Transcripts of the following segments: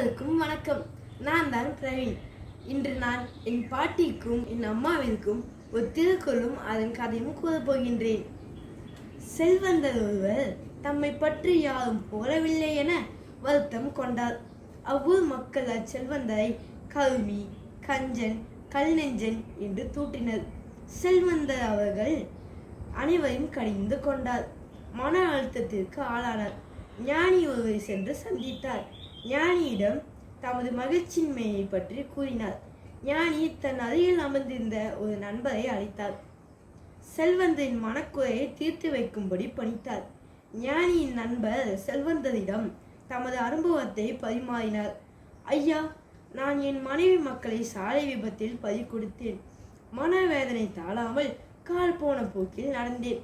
அனைவருக்கும் வணக்கம். நான் தான் பிரவீன். இன்று நான் என் பாட்டிக்கும் என் அம்மாவிற்கும் ஒரு திருக்குறளும் அதன் கதையும் கூறப் போகின்றேன். செல்வந்தர் ஒருவர் தம்மை பற்றி யாரும் புகழவில்லை என வருத்தம் கொண்டார். அவ்வூர் மக்கள் அச்செல்வந்தரை கல்வி கஞ்சன் கல்நெஞ்சன் என்று தூற்றினர். செல்வந்தர் அவர்கள் அனைவரையும் கடிந்து கொண்டார். மன அழுத்தத்திற்கு ஆளானார். ஞானி ஒருவரை சென்று சந்தித்தார். ஞானியிடம் தமது மகிழ்ச்சியின்மையை பற்றி கூறினார். ஞானி தன் அருகில் அமர்ந்திருந்த ஒரு நண்பரை அழைத்தார். செல்வந்தரின் மனக்குறையை தீர்த்து வைக்கும்படி பணித்தார். ஞானியின் நண்பர் செல்வந்தரிடம் தமது அனுபவத்தை பரிமாறினார். ஐயா நான் என் மனைவி மக்களை சாலை விபத்தில் பறி கொடுத்தேன் மனவேதனை தாழாமல் கால் போன போக்கில் நடந்தேன்.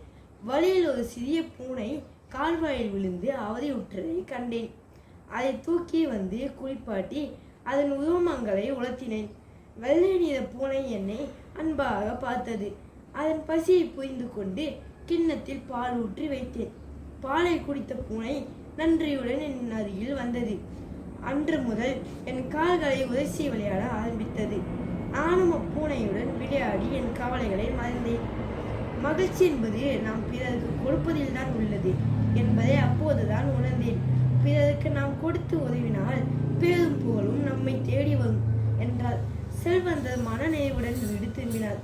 வழியில் ஒரு சிறிய பூனை கால்வாயில் விழுந்து அவதியுற்றதை கண்டேன். அதை தூக்கி வந்து குளிப்பாட்டி அதன் உருவமங்களை உலர்த்தினேன். வெள்ளை நிற பூனை என்னை அன்பாக பார்த்தது. அதன் பசியை புரிந்து கொண்டு கிண்ணத்தில் பால் ஊற்றி வைத்தேன். பாலை குடித்த பூனை நன்றியுடன் என் அருகில் வந்தது. அன்று முதல் என் கால்களை உரசி விளையாட ஆரம்பித்தது. நானும் அப்பூனையுடன் விளையாடி என் கவலைகளை மறந்தேன். மகிழ்ச்சி என்பது நாம் பிறர் கொடுப்பதில் தான் உள்ளது என்பதை அப்போதுதான் உணர்ந்தேன். பிறருக்கு நாம் கொடுத்து உதவினால் பேரும் புகழும் நம்மை தேடி வரும் என்றார் செல்வந்தர் மனநிறைவுடன் வீடு திரும்பினார்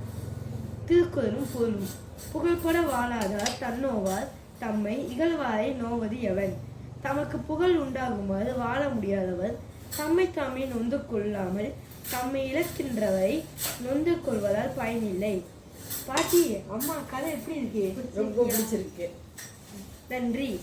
திருக்குறளும் பொருளும் புகழ்பட வாழாதார் தன்னோவார். தம்மை இகழ்வாரை நோவது எவன்? தமக்கு புகழ் உண்டாகுமாறு வாழ முடியாதவர். தம்மை தாமே நொந்து கொள்ளாமல் தம்மை இழக்கின்றவரை நொந்து கொள்வதால் பயனில்லை. பாட்டி அம்மா கதை எப்படி இருக்கு? ரொம்ப பிடிச்சிருக்கு. நன்றி.